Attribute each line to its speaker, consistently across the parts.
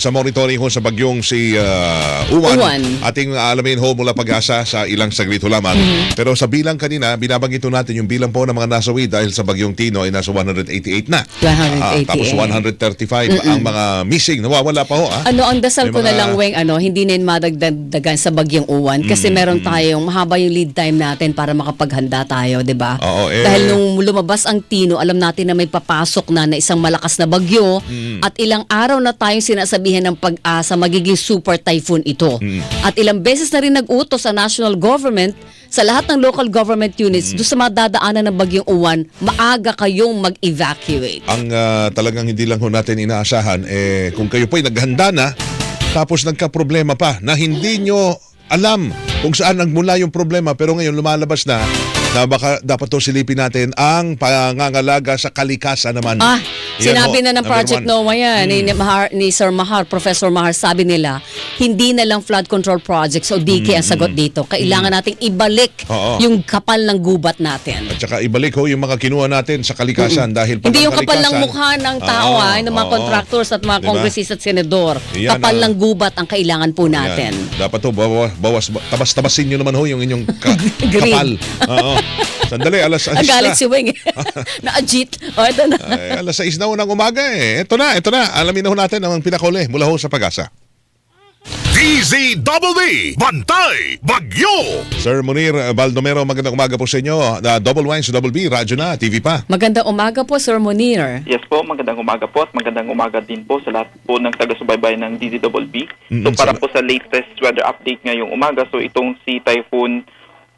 Speaker 1: sa monitoring ho sa bagyong si uh, Uwan,
Speaker 2: Uwan.
Speaker 1: ating alamin ho mula pag-asa sa ilang saglit ho lamang.
Speaker 2: Mm-hmm.
Speaker 1: Pero sa bilang kanina, binabanggit ho natin yung bilang po ng mga nasawi dahil sa bagyong Tino ay nasa 188 na.
Speaker 2: 188.
Speaker 1: Ah, tapos 135 ang mga missing. Nawawala pa ho. Ah.
Speaker 2: Ano, ang dasal
Speaker 1: May
Speaker 2: ko na
Speaker 1: mga-
Speaker 2: lang, Weng, ano, hindi na yun madagdagan sa bagyang uwan kasi meron tayong mahaba yung lead time natin para makapaghanda tayo, di ba?
Speaker 1: Oo, eh.
Speaker 2: Dahil nung lumabas ang Tino, alam natin na may papasok na na isang malakas na bagyo at ilang araw na tayong sinasabihan ng pag-asa magiging super typhoon ito.
Speaker 1: Mm.
Speaker 2: At ilang beses na rin nag-utos sa national government sa lahat ng local government
Speaker 1: Mm.
Speaker 2: units doon sa mga dadaanan ng bagyong uwan, maaga kayong mag-evacuate.
Speaker 1: Ang ah, talagang hindi lang ho natin inaasahan, eh, kung kayo po'y naghanda na, tapos nagka-problema pa na hindi nyo alam kung saan nagmula yung problema pero ngayon lumalabas na na baka dapat to silipin natin ang pangangalaga sa kalikasan naman.
Speaker 2: Ah,
Speaker 1: Yan
Speaker 2: sinabi
Speaker 1: ho,
Speaker 2: na ng Project.
Speaker 1: Hmm.
Speaker 2: NOAA yan, ni, ni, Mahar, ni Sir Mahar, Professor Mahar, sabi nila, hindi na lang flood control projects o DK ang sagot dito. Kailangan nating ibalik
Speaker 1: Hmm. Oo.
Speaker 2: yung kapal ng gubat natin.
Speaker 1: At saka ibalik ho yung mga kinuha natin sa kalikasan dahil pag
Speaker 2: Hindi yung kapal ng mukha ng tao
Speaker 1: Oo,
Speaker 2: ah, ng mga
Speaker 1: oo.
Speaker 2: contractors at mga
Speaker 1: Diba?
Speaker 2: congressista at senador.
Speaker 1: Yan
Speaker 2: kapal
Speaker 1: ang-
Speaker 2: ng gubat ang kailangan po natin.
Speaker 1: Yan. Dapat ho, bawas, bawas, tabas-tabasin nyo naman ho yung inyong ka- kapal. Oo. Sandali, alas
Speaker 2: Ang
Speaker 1: 6
Speaker 2: galit
Speaker 1: na.
Speaker 2: si Weng. Na-ajit. O, ito na.
Speaker 1: Ay, alas 6 na ho ng umaga eh. Ito na, ito na. Alamin na ho natin ang pinakuli mula ho sa pag-asa.
Speaker 3: DZWD Bantay Bagyo
Speaker 1: Sir Munir Baldomero, magandang umaga po sa inyo. Uh, double Wines, Double B, radyo na, TV pa.
Speaker 2: Magandang umaga po, Sir Munir.
Speaker 4: Yes po, magandang umaga po at magandang umaga din po sa lahat po ng taga-subaybay ng DZWB.
Speaker 1: Mm-mm,
Speaker 4: So para po sa latest weather update ngayong umaga, so itong si Typhoon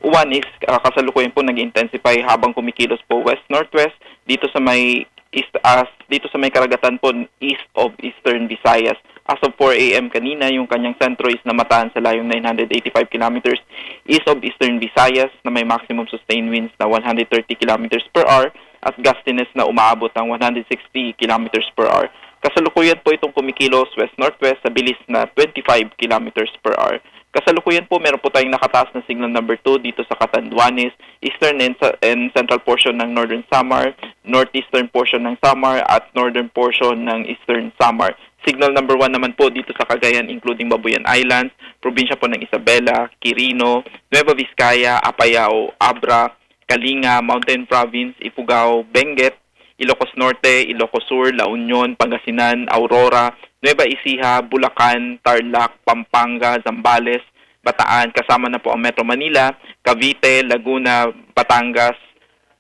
Speaker 4: Uwan is uh, kasalukuyan po nag-intensify habang kumikilos po west-northwest dito sa may east as dito sa may karagatan po east of eastern Visayas. As of 4 a.m. kanina, yung kanyang sentro is namataan sa layong 985 kilometers east of eastern Visayas na may maximum sustained winds na 130 kilometers per hour at gustiness na umaabot ng 160 kilometers per hour. Kasalukuyan po itong kumikilos west-northwest sa bilis na 25 kilometers per hour. Kasalukuyan po meron po tayong nakataas na signal number 2 dito sa Catanduanes, eastern and, and central portion ng northern Samar, northeastern portion ng Samar at northern portion ng eastern Samar. Signal number 1 naman po dito sa Cagayan including Babuyan Islands, probinsya po ng Isabela, Quirino, Nueva Vizcaya, Apayao, Abra, Kalinga, Mountain Province, Ifugao, Benguet, Ilocos Norte, Ilocos Sur, La Union, Pangasinan, Aurora, Nueva Ecija, Bulacan, Tarlac, Pampanga, Zambales, Bataan, kasama na po ang Metro Manila, Cavite, Laguna, Batangas,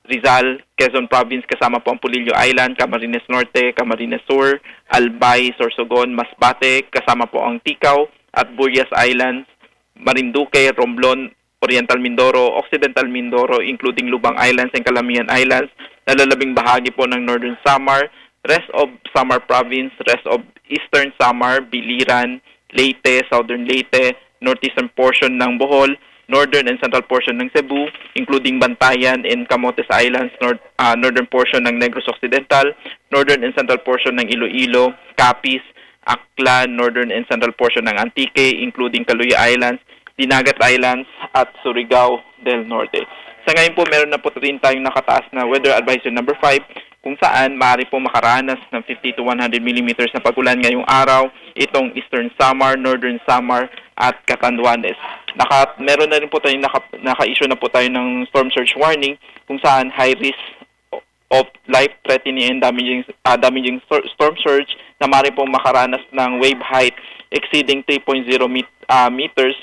Speaker 4: Rizal, Quezon Province, kasama po ang Pulillo Island, Camarines Norte, Camarines Sur, Albay, Sorsogon, Masbate, kasama po ang Ticao at Burias Islands, Marinduque, Romblon, Oriental Mindoro, Occidental Mindoro, including Lubang Islands and Calamian Islands, nalalabing bahagi po ng Northern Samar, rest of Samar Province, rest of Eastern Samar, Biliran, Leyte, Southern Leyte, northeastern portion ng Bohol, northern and central portion ng Cebu, including Bantayan and Camotes Islands, north, ah, northern portion ng Negros Occidental, northern and central portion ng Iloilo, Capiz, Aklan, northern and central portion ng Antique, including Caluya Islands, Dinagat Islands, at Surigao del Norte. Sa ngayon po, meron na po rin tayong nakataas na Weather Advisory number 5 kung saan maaari po makaranas ng 50 to 100 millimeters na pagulan ngayong araw itong Eastern Samar, Northern Samar at Catanduanes. Naka, meron na rin po tayo naka, naka-issue na po tayo ng storm surge warning kung saan high risk of life-threatening and damaging, ah, damaging stor- storm surge na maaari po makaranas ng wave height exceeding 3.0 met- ah, meters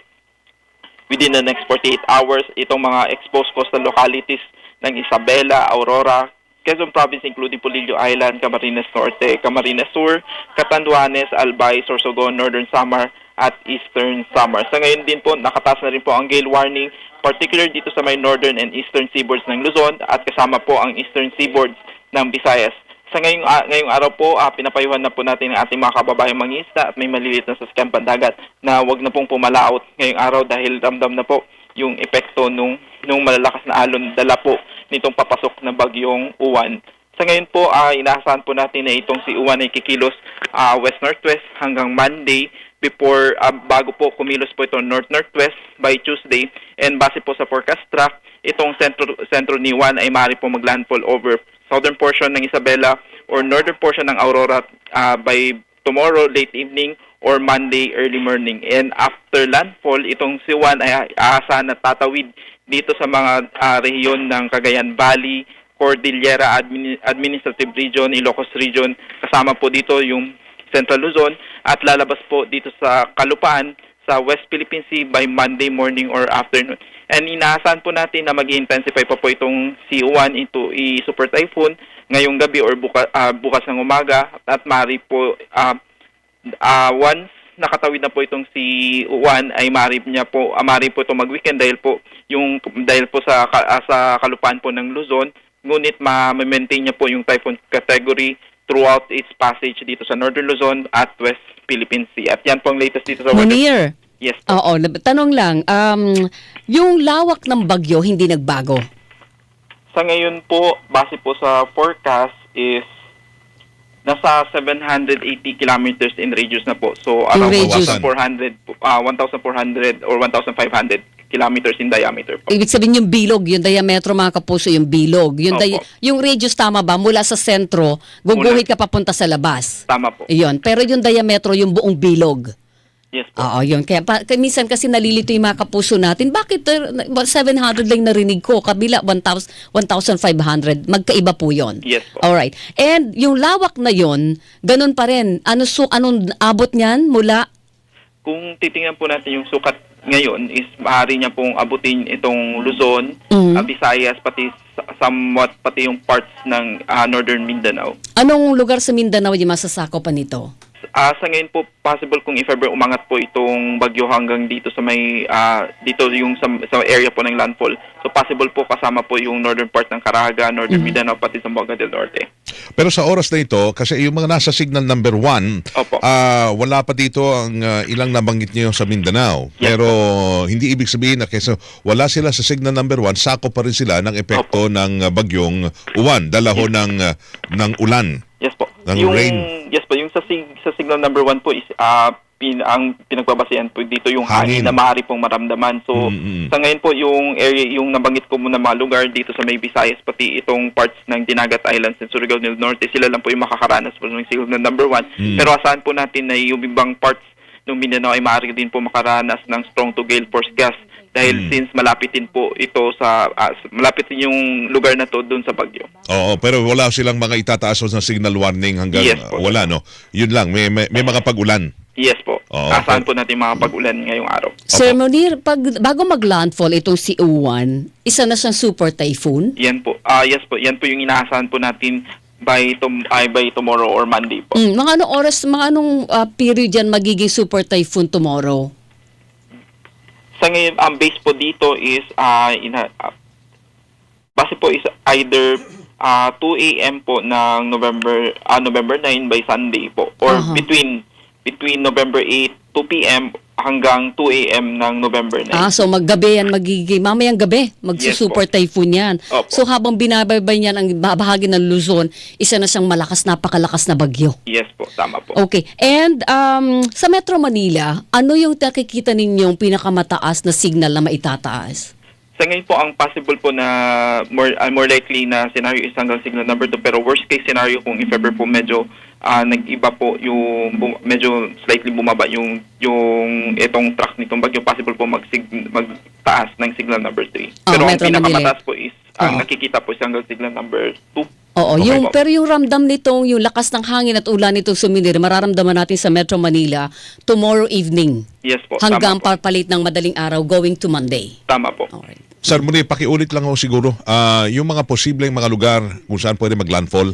Speaker 4: within the next 48 hours. Itong mga exposed coastal localities ng Isabela, Aurora, Quezon Province including Pulillo Island, Camarines Norte, Camarines Sur, Catanduanes, Albay, Sorsogon, Northern Samar at Eastern Samar. Sa ngayon din po, nakataas na rin po ang gale warning, particular dito sa may northern and eastern seaboards ng Luzon at kasama po ang eastern seaboards ng Visayas. Sa ngayong, ah, ngayong araw po, ah, pinapayuhan na po natin ang ating mga kababayang mangisda at may maliliit na sasakyan pandagat na wag na pong pumalaot ngayong araw dahil ramdam na po yung epekto nung, nung malalakas na alon dala po nitong papasok na bagyong uwan. Sa ngayon po, ah, inaasahan po natin na itong si Uwan ay kikilos ah, west-northwest hanggang Monday before ah, bago po kumilos po ito north-northwest by Tuesday and base po sa forecast track, itong sentro, sentro ni Uwan ay maaari po maglandfall over southern portion ng Isabela or northern portion ng Aurora ah, by tomorrow late evening or Monday early morning. And after landfall, itong si Juan ay aasahan na tatawid dito sa mga ah, rehiyon ng Cagayan Valley, Cordillera Admini- Administrative Region, Ilocos Region. Kasama po dito yung Central Luzon at lalabas po dito sa Kalupaan sa West Philippine Sea by Monday morning or afternoon. And inaasahan po natin na mag intensify pa po itong C1 into i super typhoon ngayong gabi or buka, ah, bukas ng umaga at mari po ah, ah, once nakatawid na po itong si Juan ay mari niya po ah, mari po ito mag-weekend dahil po yung dahil po sa ah, sa kalupaan po ng Luzon ngunit ma-maintain niya po yung typhoon category throughout its passage dito sa Northern Luzon at West Philippine Sea. At yan po ang latest dito sa weather.
Speaker 2: Munir,
Speaker 4: Yes po.
Speaker 2: oo, tanong lang, um, yung lawak ng bagyo hindi nagbago.
Speaker 4: Sa ngayon po, base po sa forecast is nasa 780 kilometers in radius na po. So around
Speaker 2: radius.
Speaker 4: 1,400 po- ah, 1,400 or 1,500 kilometers in diameter po.
Speaker 2: Ibig sabihin yung bilog, yung diametro mga kapuso, yung bilog. Yung, di- yung radius tama ba? Mula sa sentro, guguhit ka papunta sa labas.
Speaker 4: Tama po.
Speaker 2: Iyon. Pero yung diametro, yung buong bilog.
Speaker 4: Yes po.
Speaker 2: Oo, yun. Kaya, pa, minsan kasi nalilito yung mga kapuso natin. Bakit uh, 700 lang narinig ko? Kabila 1,000 1,500. Magkaiba po yun.
Speaker 4: Yes po.
Speaker 2: Alright. And yung lawak na yon ganun pa rin. Ano, so, anong abot niyan mula?
Speaker 4: Kung titingnan po natin yung sukat ngayon is maaari niya pong abutin itong Luzon,
Speaker 2: Mhm.
Speaker 4: ah, Visayas, pati somewhat pati yung parts ng ah, Northern Mindanao.
Speaker 2: Anong lugar sa Mindanao yung masasako pa nito?
Speaker 4: Ah, sa ngayon po possible kung if ever umangat po itong bagyo hanggang dito sa may ah, dito yung sa, sa area po ng landfall. So possible po kasama po yung northern part ng Caraga, northern Mindanao pati sa Boga del Norte.
Speaker 1: Pero sa oras na ito, kasi yung mga nasa signal number one,
Speaker 4: Opo.
Speaker 1: ah, wala pa dito ang ah, ilang nabanggit niyo sa Mindanao.
Speaker 4: Yes,
Speaker 1: Pero hindi ibig sabihin na kasi wala sila sa signal number one, sako pa rin sila ng epekto ng ah, bagyong uwan, dalaho ng, ah, ng ulan.
Speaker 4: Yes po.
Speaker 1: Ng
Speaker 4: yung
Speaker 1: rain.
Speaker 4: yes po, yung sa sig- sa signal number one po is ah, pin, ang pinagbabasehan po dito yung
Speaker 1: Hangin.
Speaker 4: hangin na maaari pong maramdaman. So
Speaker 1: Mm-mm.
Speaker 4: sa ngayon po yung area yung nabanggit ko muna mga lugar dito sa may Visayas pati itong parts ng Dinagat Islands and Surigao del Norte sila lang po yung makakaranas po ng signal number one.
Speaker 1: Mm.
Speaker 4: Pero asahan po natin na yung ibang parts ng Mindanao ay maaari din po makaranas ng strong to gale force gust dahil
Speaker 1: Mm.
Speaker 4: since malapit din po ito sa ah, malapit din yung lugar na to doon sa bagyo.
Speaker 1: Oo, pero wala silang mga itataas na signal warning hanggang
Speaker 4: Yes po.
Speaker 1: wala, no? Yun lang, may, may, may mga pag-ulan.
Speaker 4: Yes po.
Speaker 1: Oo.
Speaker 4: Asahan po natin mga pag-ulan ngayong araw.
Speaker 2: Sir Munir, pag, bago mag-landfall itong si Uwan, isa na siyang super typhoon?
Speaker 4: Yan po. Ah, yes po. Yan po yung inaasahan po natin by tom ay by tomorrow or Monday po.
Speaker 2: Mm, mga anong oras, mga anong ah, period yan magiging super typhoon tomorrow?
Speaker 4: Sa ngayon, ang base po dito is ah ina ah, base po is either ah 2 AM po ng November ah November 9 by Sunday po or
Speaker 2: Aha.
Speaker 4: between between November 8 2 PM hanggang 2 AM ng November 9.
Speaker 2: Ah, so maggabi yan magiging, mamayang gabi, magsusuper typhoon yan.
Speaker 4: Opo.
Speaker 2: So habang binabaybay niyan ang bahagi ng Luzon, isa na siyang malakas, napakalakas na bagyo.
Speaker 4: Yes po, tama po.
Speaker 2: Okay. And um, sa Metro Manila, ano yung nakikita ninyong pinakamataas na signal na maitataas?
Speaker 4: Sa ngayon po, ang possible po na more ah, more likely na scenario is hanggang signal number 2 pero worst case scenario kung if ever po medyo ah, nag-iba po yung bum- medyo slightly bumaba yung yung itong track nitong bagyo possible po mag magtaas ng signal number 3.
Speaker 2: Ah,
Speaker 4: pero ang
Speaker 2: Metro Manila.
Speaker 4: pinakamataas po is ang
Speaker 2: Oo.
Speaker 4: nakikita po is hanggang signal number 2.
Speaker 2: Oo,
Speaker 1: Okay
Speaker 2: yung
Speaker 4: po.
Speaker 2: pero yung ramdam nitong yung lakas ng hangin at ulan nitong suminir, mararamdaman natin sa Metro Manila tomorrow evening
Speaker 4: Yes po,
Speaker 2: hanggang
Speaker 4: tama po.
Speaker 2: papalit ng madaling araw going to Monday.
Speaker 4: Tama po.
Speaker 2: Okay.
Speaker 1: Sir Muni, pakiulit lang ako siguro, ah, yung mga posibleng mga lugar kung saan pwede mag-landfall.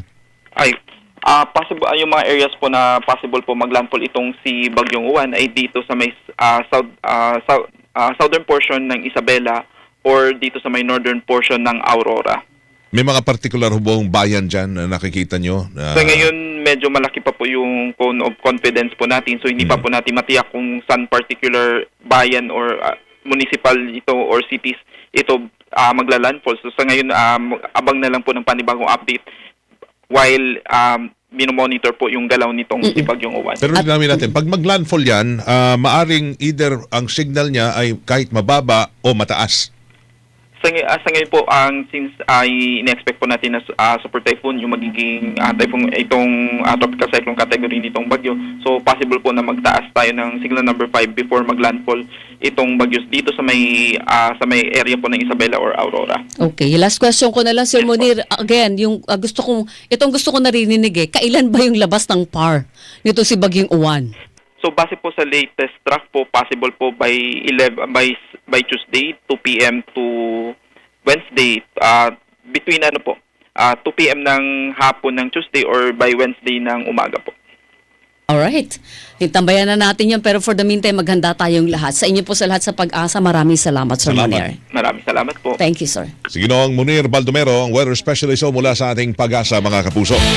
Speaker 4: Ay, ah possible ah, yung mga areas po na possible po maglandfall itong si Bagyong Uwan ay dito sa may ah, south ah, south ah, southern portion ng Isabela or dito sa may northern portion ng Aurora.
Speaker 1: May mga particular hubong bayan dyan na nakikita nyo? Ah,
Speaker 4: So ngayon medyo malaki pa po yung cone of confidence po natin so hindi pa po natin matiyak kung saan particular bayan or ah, municipal ito or cities ito ah, magla-landfall. So sa ngayon ah, abang na lang po ng panibagong update while um, minomonitor po yung galaw nitong si Bagyong Uwan.
Speaker 1: Pero namin natin, pag mag-landfall yan, ah, maaring either ang signal niya ay kahit mababa o mataas.
Speaker 4: Sa ah, sa ngayon po, ang since ay in-expect po natin na ah, super typhoon yung magiging ah, typhoon, itong ah, tropical cyclone category nitong bagyo. So possible po na magtaas tayo ng signal number 5 before maglandfall itong bagyo dito sa may ah, sa may area po ng Isabela or Aurora.
Speaker 2: Okay, last question ko na lang Sir Munir. Again, yung ah, gusto kong itong gusto ko narinig eh. Kailan ba yung labas ng PAR nito si Bagyong Uwan?
Speaker 4: So base po sa latest draft po possible po by 11 by by Tuesday 2 PM to Wednesday ah, between ano po ah, 2 PM ng hapon ng Tuesday or by Wednesday ng umaga po.
Speaker 2: Alright. Itambayan na natin yan pero for the meantime maghanda tayong lahat. Sa inyo po sa lahat sa pag-asa, maraming salamat Sir
Speaker 1: Salamat.
Speaker 2: Munir.
Speaker 4: Maraming salamat po.
Speaker 2: Thank you, sir.
Speaker 1: Si Ginoong Munir Baldomero, ang weather specialist mula sa ating pag-asa mga kapuso.